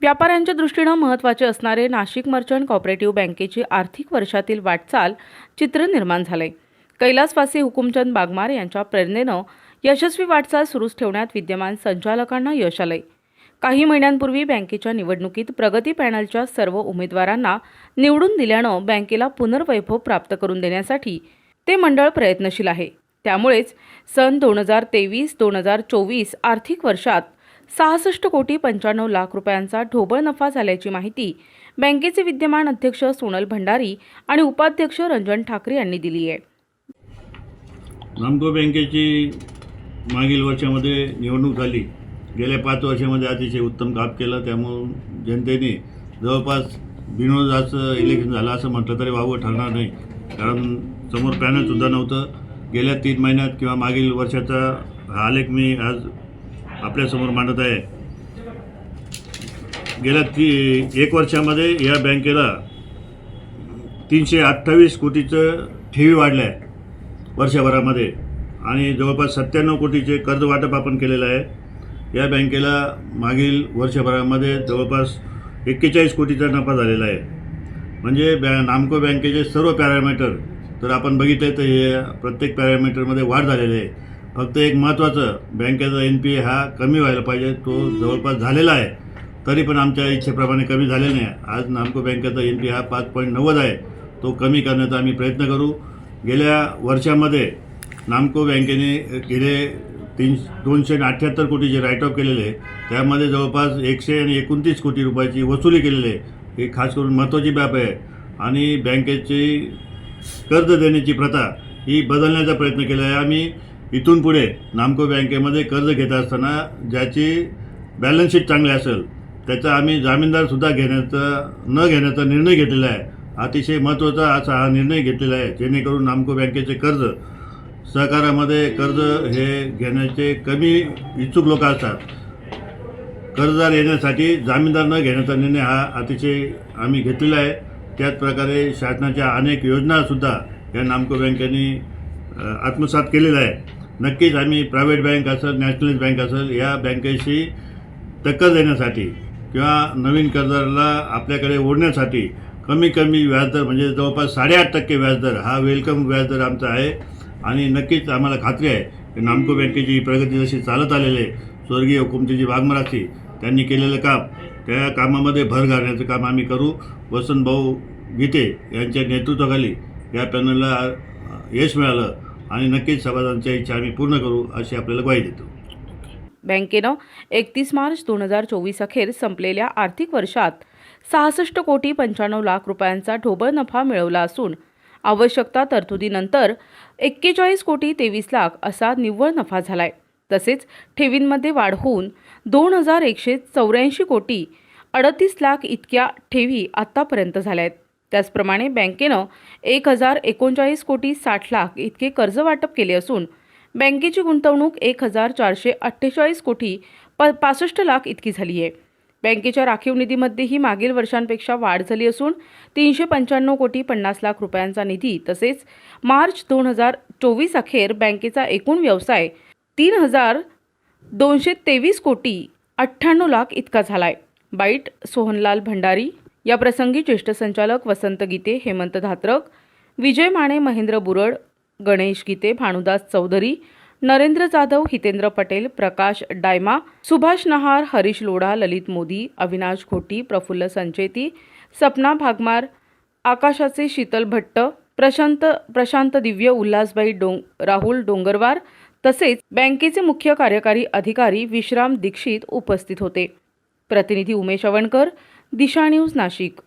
व्यापाऱ्यांच्या दृष्टीनं महत्त्वाचे असणारे नाशिक मर्चंट कॉपरेटिव्ह बँकेची आर्थिक वर्षातील वाटचाल चित्र निर्माण झालंय. कैलासवासी हुकुमचंद बागमार यांच्या प्रेरणेनं यशस्वी वाटचाल सुरूच ठेवण्यात विद्यमान संचालकांना यश आलंय. काही महिन्यांपूर्वी बँकेच्या निवडणुकीत प्रगती पॅनलच्या सर्व उमेदवारांना निवडून दिल्यानं बँकेला पुनर्वैभव प्राप्त करून देण्यासाठी ते मंडळ प्रयत्नशील आहे. त्यामुळेच सन दोन हजार तेवीस दोन हजार चोवीस आर्थिक वर्षात सहासष्ट कोटी पंच्याण्णव लाख रुपयांचा ढोबळ नफा झाल्याची माहिती बँकेचे विद्यमान अध्यक्ष सोनल भंडारी आणि उपाध्यक्ष रंजन ठाकरे यांनी दिली आहे. नामको बँकेची मागील वर्षामध्ये निवडणूक झाली. गेल्या पाच वर्षामध्ये अतिशय उत्तम काम केलं. त्यामुळं जनतेने जवळपास बिनोदाचं इलेक्शन झालं असं म्हटलं तरी वावं ठरणार नाही. कारण समोर पॅनलसुद्धा नव्हतं. गेल्या तीन महिन्यात किंवा मागील वर्षाचा हा आलेख मी आज आपल्यासमोर मांडत आहे. गेल्या ती एक वर्षामध्ये या बँकेला तीनशे अठ्ठावीस कोटीचं ठेवी वाढल्या आहे वर्षभरामध्ये. आणि जवळपास सत्त्याण्णव कोटीचे कर्ज वाटप आपण केलेलं आहे. या बँकेला मागील वर्षभरामध्ये जवळपास एक्केचाळीस कोटीचा नफा झालेला आहे. म्हणजे बॅ नामको बँकेचे सर्व पॅरामीटर तर आपण बघितले तर हे प्रत्येक पॅरामीटरमध्ये वाढ झालेली आहे. फक्त एक महत्त्वाचं बँकेचा एन पी ए हा कमी व्हायला पाहिजे तो जवळपास झालेला आहे. तरी पण आमच्या इच्छेप्रमाणे कमी झालेला नाही. आज नामको बँकेचा एन पी हा पाच पॉईंट नव्वद आहे. तो कमी करण्याचा आम्ही प्रयत्न करू. गेल्या वर्षामध्ये नामको बँकेने गेले तीन दोनशे अठ्ठ्याहत्तर कोटीचे राईट ऑफ केलेले आहे त्यामध्ये जवळपास एकशे आणि एकोणतीस कोटी रुपयाची वसुली केलेली आहे ही खास करून महत्त्वाची बाब आहे. आणि बँकेची कर्ज देण्याची प्रथा ही बदलण्याचा प्रयत्न केला आहे. आम्ही इथून पुढे नामको बँकेमध्ये कर्ज घेत असताना ज्याची बॅलन्स शीट चांगली असेल त्याचा आम्ही जामीनदारसुद्धा घेण्याचा न घेण्याचा निर्णय घेतलेला आहे. अतिशय महत्त्वाचा असा हा निर्णय घेतलेला आहे जेणेकरून नामको बँकेचे कर्ज सहकारामध्ये कर्ज हे घेण्याचे कमी इच्छुक लोक असतात. कर्जदार येण्यासाठी जामीनदार न घेण्याचा निर्णय हा अतिशय आम्ही घेतलेला आहे. त्याच प्रकारे शासनाच्या अनेक योजनासुद्धा या नामको बँकेने आत्मसात केलेला आहे नक्कीच आम्ही प्रायव्हेट बँक असेल नॅशनलाइज बँक असेल या बँकेशी टक्कर देण्यासाठी किंवा नवीन कर्जदाराला आपल्याकडे ओढण्यासाठी कमी कमी व्याजदर म्हणजे जवळपास साडेआठ टक्के व्याजदर हा वेलकम व्याजदर आमचा आहे. आणि नक्कीच आम्हाला खात्री आहे की नामको बँकेची प्रगती जशी चालत आलेली आहे स्वर्गीय हुकुमतीजी वाघमराची त्यांनी केलेलं काम त्या कामामध्ये भर घालण्याचं काम आम्ही करू. वसंतभाऊ गीते यांच्या नेतृत्वाखाली या पॅनलला यश मिळालं. आणि नक्कीच सभासदांच्या इच्छा आम्ही पूर्ण करू अशी आपल्याला ग्वाही देतो. बँकेनं एकतीस मार्च दोन हजार चोवीस अखेर संपलेल्या आर्थिक वर्षात सहासष्ट कोटी पंच्याण्णव लाख रुपयांचा ढोबळ नफा मिळवला असून आवश्यकता तरतुदीनंतर एक्केचाळीस कोटी तेवीस लाख असा निव्वळ नफा झालाय. तसेच ठेवींमध्ये वाढ होऊन दोन हजार एकशे चौऱ्याऐंशी कोटी अडतीस लाख इतक्या ठेवी आत्तापर्यंत झाल्या आहेत त्याचप्रमाणे बँकेनं एक हजार एकोणचाळीस कोटी साठ लाख इतके कर्ज वाटप केले असून बँकेची गुंतवणूक एक हजार चारशे अठ्ठेचाळीस कोटी प पासष्ट लाख इतकी झाली आहे. बँकेच्या राखीव निधीमध्येही मागील वर्षांपेक्षा वाढ झाली असून तीनशे पंच्याण्णव कोटी पन्नास लाख रुपयांचा निधी तसेच मार्च दोन हजार चोवीस अखेर बँकेचा एकूण व्यवसाय तीन हजार दोनशे तेवीस कोटी अठ्ठ्याण्णव लाख इतका झाला आहे बाईट सोहनलाल भंडारी या प्रसंगी ज्येष्ठ संचालक वसंत गीते हेमंत धात्रक विजय माने महेंद्र बुरड गणेश गीते भानुदास चौधरी नरेंद्र जाधव हितेंद्र पटेल प्रकाश डायमा सुभाष नहार हरीश लोढा ललित मोदी अविनाश घोटी प्रफुल्ल संचेती सपना भागमार आकाशाचे शीतल भट्ट प्रशांत प्रशांत दिव्य उल्हासबाई डोंग राहुल डोंगरवार तसेच बँकेचे मुख्य कार्यकारी अधिकारी विश्राम दीक्षित उपस्थित होते. प्रतिनिधी उमेश अवणकर दिशा न्यूज नाशिक.